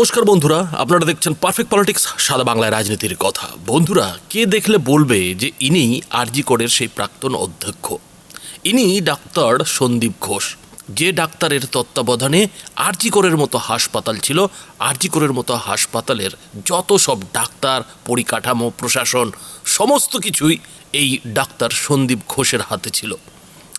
নমস্কার বন্ধুরা, আপনারা দেখছেন পারফেক্ট পলিটিক্স সাদা বাংলায় রাজনীতির কথা। বন্ধুরা, কে দেখলে বলবে যে ইনি আরজি কোডের সেই প্রাক্তন অধ্যক্ষ? ইনি ডাক্তার সন্দীপ ঘোষ। যে ডাক্তারের তত্ত্বাবধানে আরজি কোরের মতো হাসপাতাল ছিল আরজি কোরের মতো হাসপাতালের যত সব ডাক্তার, পরিকাঠামো, প্রশাসন, সমস্ত কিছুই এই ডাক্তার সন্দীপ ঘোষের হাতে ছিল।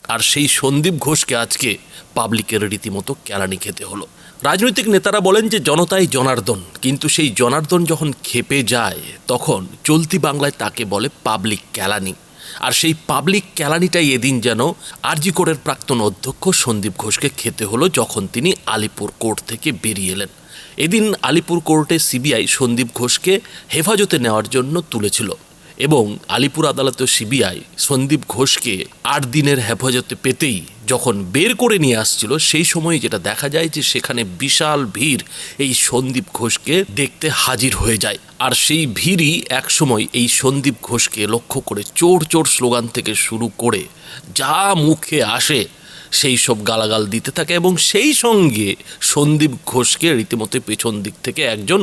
আর সেই সন্দীপ ঘোষকে আজকে পাবলিকের রীতিমতো কেলানি খেতে হলো। রাজনৈতিক নেতারা বলেন যে জনতাই জনার্দন, কিন্তু সেই জনার্দন যখন খেপে যায়, তখন চলতি বাংলায় তাকে বলে পাবলিক ক্যালানি আর সেই পাবলিক ক্যালানিটাই এদিন যেন আরজি কোর্টের প্রাক্তন অধ্যক্ষ সন্দীপ ঘোষকে খেতে হলো যখন তিনি আলিপুর কোর্ট থেকে বেরিয়ে এলেন। এদিন আলিপুর কোর্টে সিবিআই সন্দীপ ঘোষকে হেফাজতে নেওয়ার জন্য তুলেছিল এবং আলিপুর আদালতে সিবিআই সন্দীপ ঘোষকে আট দিনের হেফাজতে পেতেই যখন বের করে নিয়ে আসছিল, সেই সময় যেটা দেখা যায় যে সেখানে বিশাল ভিড়। এই সন্দীপ ঘোষকে দেখতে হাজির হয়ে যায়। আর সেই ভিড়ই একসময় এই সন্দীপ ঘোষকে লক্ষ্য করে চোর চোর স্লোগান থেকে শুরু করে যা মুখে আসে, সেই সব গালাগাল দিতে থাকে এবং সেই সঙ্গে সন্দীপ ঘোষকে রীতিমতো পেছন দিক থেকে একজন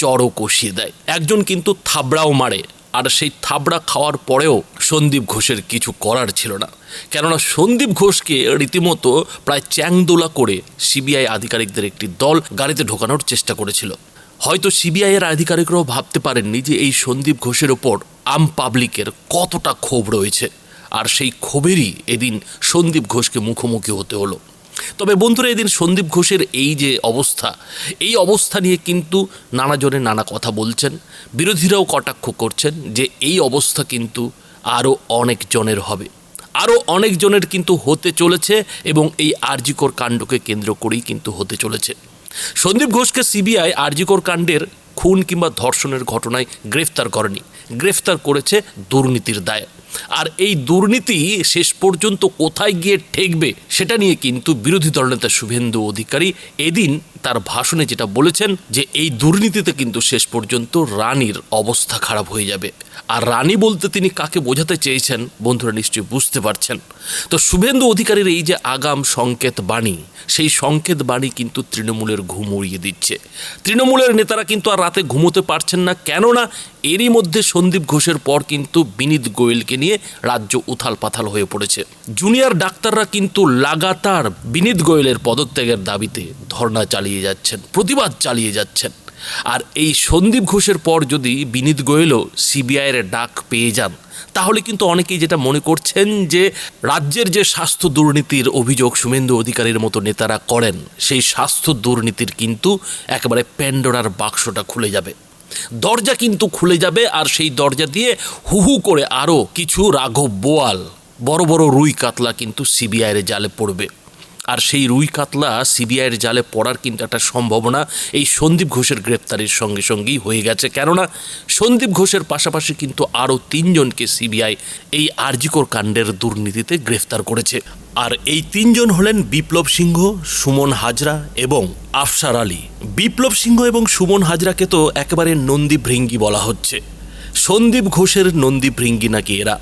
চড়ও কষিয়ে দেয়। একজন কিন্তু থাবড়াও মারে। আর সেই থাবড়া খাওয়ার পরেও সন্দীপ ঘোষের কিছু করার ছিল না। কেননা সন্দীপ ঘোষকে রীতিমতো প্রায় চ্যাংদোলা করে সিবিআই আধিকারিকদের একটি দল গাড়িতে ঢোকানোর চেষ্টা করেছিল। হয়তো সিবিআই এর আধিকারিকরাও ভাবতে পারেননি যে এই সন্দীপ ঘোষের ওপর আম পাবলিকের কতটা ক্ষোভ রয়েছে। আর সেই ক্ষোভেরই এদিন সন্দীপ ঘোষকে মুখোমুখি হতে হলো। তবে বন্ধুরা, এদিন সন্দীপ ঘোষের এই যে অবস্থা, এই অবস্থা নিয়ে কিন্তু নানাজনে নানা কথা বলছেন। বিরোধীরাও কটাক্ষ করছেন যে এই অবস্থা কিন্তু আরও অনেক জনের হবে। আরও অনেকজনের কিন্তু হতে চলেছে এবং এই আরজিকর কাণ্ডকে কেন্দ্র করেই কিন্তু হতে চলেছে। সন্দীপ ঘোষকে সিবিআই আরজিকর কাণ্ডের খুন কিংবা ধর্ষণের ঘটনায় গ্রেফতার করেনি। গ্রেফতার করেছে দুর্নীতির দায়ে। আর এই দুর্নীতি শেষ পর্যন্ত কোথায় গিয়ে ঠেকবে সেটা নিয়ে কিন্তু বিরোধী দলনেতা শুভেন্দু অধিকারী এদিন তার ভাষণে যেটা বলেছেন যে এই দুর্নীতিতে কিন্তু শেষ পর্যন্ত রানীর অবস্থা খারাপ হয়ে যাবে। আর রানী বলতে তিনি কাকে বোঝাতে চেয়েছেন, বন্ধুরা নিশ্চয়ই বুঝতে পারছেন। তো শুভেন্দু অধিকারীর এই যে আগাম সংকেত বাণী, সেই সংকেত বাণী কিন্তু তৃণমূলের ঘুম উড়িয়ে দিচ্ছে। তৃণমূলের নেতারা কিন্তু আর রাতে ঘুমোতে পারছেন না, কেননা এরই মধ্যে সন্দীপ ঘোষের পর কিন্তু বিনীত গোয়েলকে নিয়ে রাজ্য উথাল পাথাল হয়ে পড়েছে। জুনিয়র ডাক্তাররা কিন্তু লাগাতার বিনীত গোয়েলের পদত্যাগের দাবিতে ধর্ণা চালিয়ে যাচ্ছেন, প্রতিবাদ চালিয়ে যাচ্ছেন। আর এই সন্দীপ ঘোষের পর যদি বিনীত গোয়েলও সিবিআইয়ের ডাক পেয়ে যান, তাহলে কিন্তু অনেকেই যেটা মনে করছেন যে রাজ্যের যে স্বাস্থ্য দুর্নীতির অভিযোগ শুভেন্দু অধিকারীর মতো নেতারা করেন, সেই স্বাস্থ্য দুর্নীতির কিন্তু একেবারে প্যান্ডোরার বাক্সটা খুলে যাবে। দরজা কিন্তু খুলে যাবে আর সেই দরজা দিয়ে হু হু করে আরও কিছু রাঘব বোয়াল, বড় বড় রুই কাতলা কিন্তু সিবিআইয়ের জালে পড়বে। আর সেই রুই কাতলা সিবিআইয়ের জালে পড়ার কিন্তু একটা সম্ভাবনা এই সন্দীপ ঘোষের গ্রেপ্তারের সঙ্গে সঙ্গেই হয়ে গেছে। কেননা সন্দীপ ঘোষের পাশাপাশি কিন্তু আরও তিনজনকে সিবিআই এই আরজিকর কাণ্ডের দুর্নীতিতে গ্রেফতার করেছে। আর এই তিনজন হলেন বিপ্লব সিংহ, সুমন হাজরা এবং আফসার আলী। বিপ্লব সিংহ এবং সুমন হাজরাকে তো একেবারে নন্দী ভৃঙ্গি বলা হচ্ছে। সন্দীপ ঘোষের নন্দী ভৃঙ্গি নাকি এরা?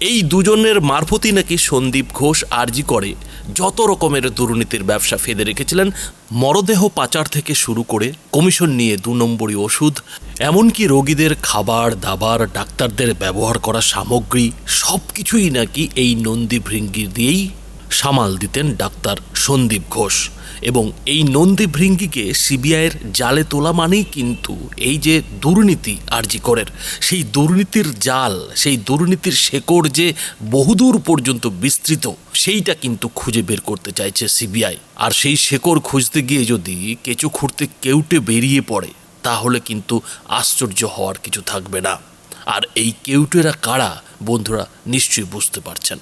এই দুজনের মারফতই নাকি সন্দীপ ঘোষ আরজি করে। যত রকমের দুর্নীতির ব্যবসা ফেঁদে রেখেছিলেন, মরদেহ পাচার থেকে শুরু করে কমিশন নিয়ে দু নম্বরই ওষুধ, এমনকি রোগীদের খাবার, দাবার, ডাক্তারদের ব্যবহার করা সামগ্রী সব কিছুই নাকি এই নন্দী ভৃঙ্গি দিয়েই সামাল দিতেন ডাক্তার সন্দীপ ঘোষ। এবং এই নন্দী ভৃঙ্গিকে সিবিআইয়ের জালে তোলা মানেই কিন্তু এই যে দুর্নীতি আরজি করের, সেই দুর্নীতির জাল, সেই দুর্নীতির শেকড় যে বহুদূর পর্যন্ত বিস্তৃত, সেইটা কিন্তু খুঁজে বের করতে চাইছে সিবিআই। আর সেই শেকড় খুঁজতে গিয়ে যদি কেঁচো খুঁড়তে কেউটে বেরিয়ে পড়ে, তাহলে কিন্তু আশ্চর্য হওয়ার কিছু থাকবে না। আর এই কেউটেরা কারা, বন্ধুরা নিশ্চয়ই বুঝতে পারছেন।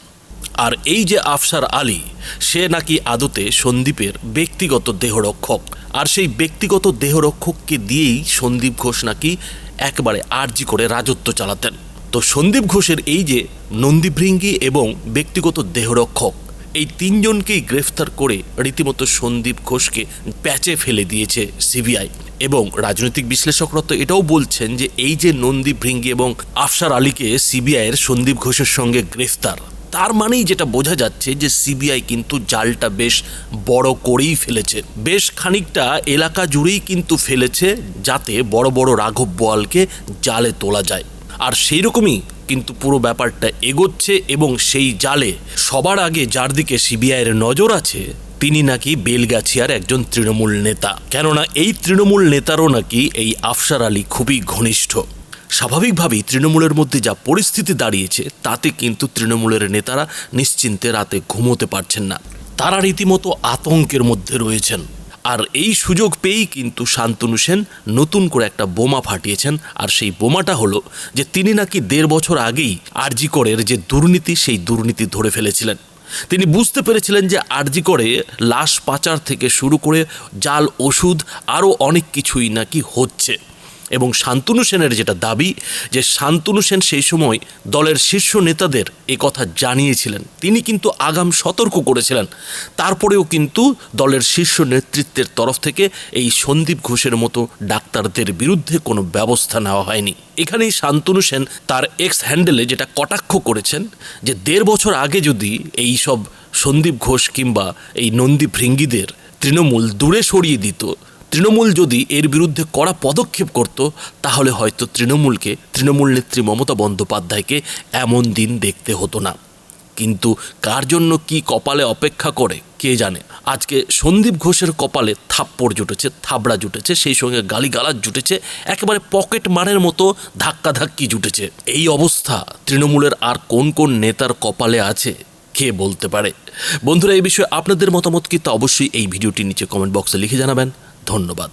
আর এই যে আফসার আলী, সে নাকি আদতে সন্দীপের ব্যক্তিগত দেহরক্ষক। আর সেই ব্যক্তিগত দেহরক্ষককে দিয়েই সন্দীপ ঘোষ নাকি একবারে আর্জি করে রাজত্ব চালাতেন। তো সন্দীপ ঘোষের এই যে নন্দীভৃঙ্গি এবং ব্যক্তিগত দেহরক্ষক, এই তিনজনকেই গ্রেফতার করে রীতিমতো সন্দীপ ঘোষকে প্যাচে ফেলে দিয়েছে সিবিআই। এবং রাজনৈতিক বিশ্লেষকরা তো এটাও বলছেন যে এই যে নন্দী ভৃঙ্গি এবং আফসার আলীকে সিবিআইয়ের সন্দীপ ঘোষের সঙ্গে গ্রেফতার তার মানেই যেটা বোঝা যাচ্ছে যে সিবিআই কিন্তু জালটা বেশ বড় করেই ফেলেছে। বেশ খানিকটা এলাকা জুড়েই কিন্তু ফেলেছে যাতে বড় বড় রাঘব বোয়ালকে জালে তোলা যায়। আর সেই রকমই কিন্তু পুরো ব্যাপারটা এগোচ্ছে এবং সেই জালে সবার আগে যার দিকে সিবিআইয়ের নজর আছে, তিনি নাকি বেলগাছিয়ার একজন তৃণমূল নেতা। কেননা এই তৃণমূল নেতারও নাকি এই আফসার আলী খুবই ঘনিষ্ঠ। স্বাভাবিকভাবেই তৃণমূলের মধ্যে যা পরিস্থিতি দাঁড়িয়েছে, তাতে কিন্তু তৃণমূলের নেতারা নিশ্চিন্তে রাতে ঘুমোতে পারছেন না। তারা রীতিমতো আতঙ্কের মধ্যে রয়েছেন। আর এই সুযোগ পেয়েই কিন্তু শান্তনু সেন নতুন করে একটা বোমা ফাটিয়েছেন। আর সেই বোমাটা হলো যে তিনি নাকি দেড় বছর আগেই আরজি করের যে দুর্নীতি, সেই দুর্নীতি ধরে ফেলেছিলেন। তিনি বুঝতে পেরেছিলেন যে আরজি করে লাশ পাচার থেকে শুরু করে জাল, ওষুধ, আরও অনেক কিছুই নাকি হচ্ছে। এবং শান্তনু সেনের যেটা দাবি, যে শান্তনু সেন সেই সময় দলের শীর্ষ নেতাদের এ কথা জানিয়েছিলেন। তিনি কিন্তু আগাম সতর্ক করেছিলেন। তারপরেও কিন্তু দলের শীর্ষ নেতৃত্বের তরফ থেকে এই সন্দীপ ঘোষের মতো ডাক্তারদের বিরুদ্ধে কোনো ব্যবস্থা নেওয়া হয়নি। এখানেই শান্তনু সেন তার এক্স হ্যান্ডেলে যেটা কটাক্ষ করেছেন, যে দেড় বছর আগে যদি এই সব সন্দীপ ঘোষ কিংবা এই নন্দী ভৃঙ্গিদের তৃণমূল দূরে সরিয়ে দিত তৃণমূল যদি এর বিরুদ্ধে কড়া পদক্ষেপ করত, তাহলে হয়তো তৃণমূলকে, তৃণমূল নেত্রী মমতা বন্দ্যোপাধ্যায়কে এমন দিন দেখতে হতো না। কিন্তু কার জন্য কি কপালে অপেক্ষা করে, কে জানে? আজকে সন্দীপ ঘোষের কপালে থাপ্পড় জুটেছে, থাবড়া জুটেছে, সেই সঙ্গে গালিগালাজ জুটেছে, একেবারে পকেট মারের মতো ধাক্কাধাক্কি জুটেছে। এই অবস্থা তৃণমূলের আর কোন কোন নেতার কপালে আছে, কে বলতে পারে? বন্ধুরা, এই বিষয়ে আপনাদের মতামত কি? তা অবশ্যই এই ভিডিওটির নিচে কমেন্ট বক্সে লিখে জানাবেন। ধন্যবাদ।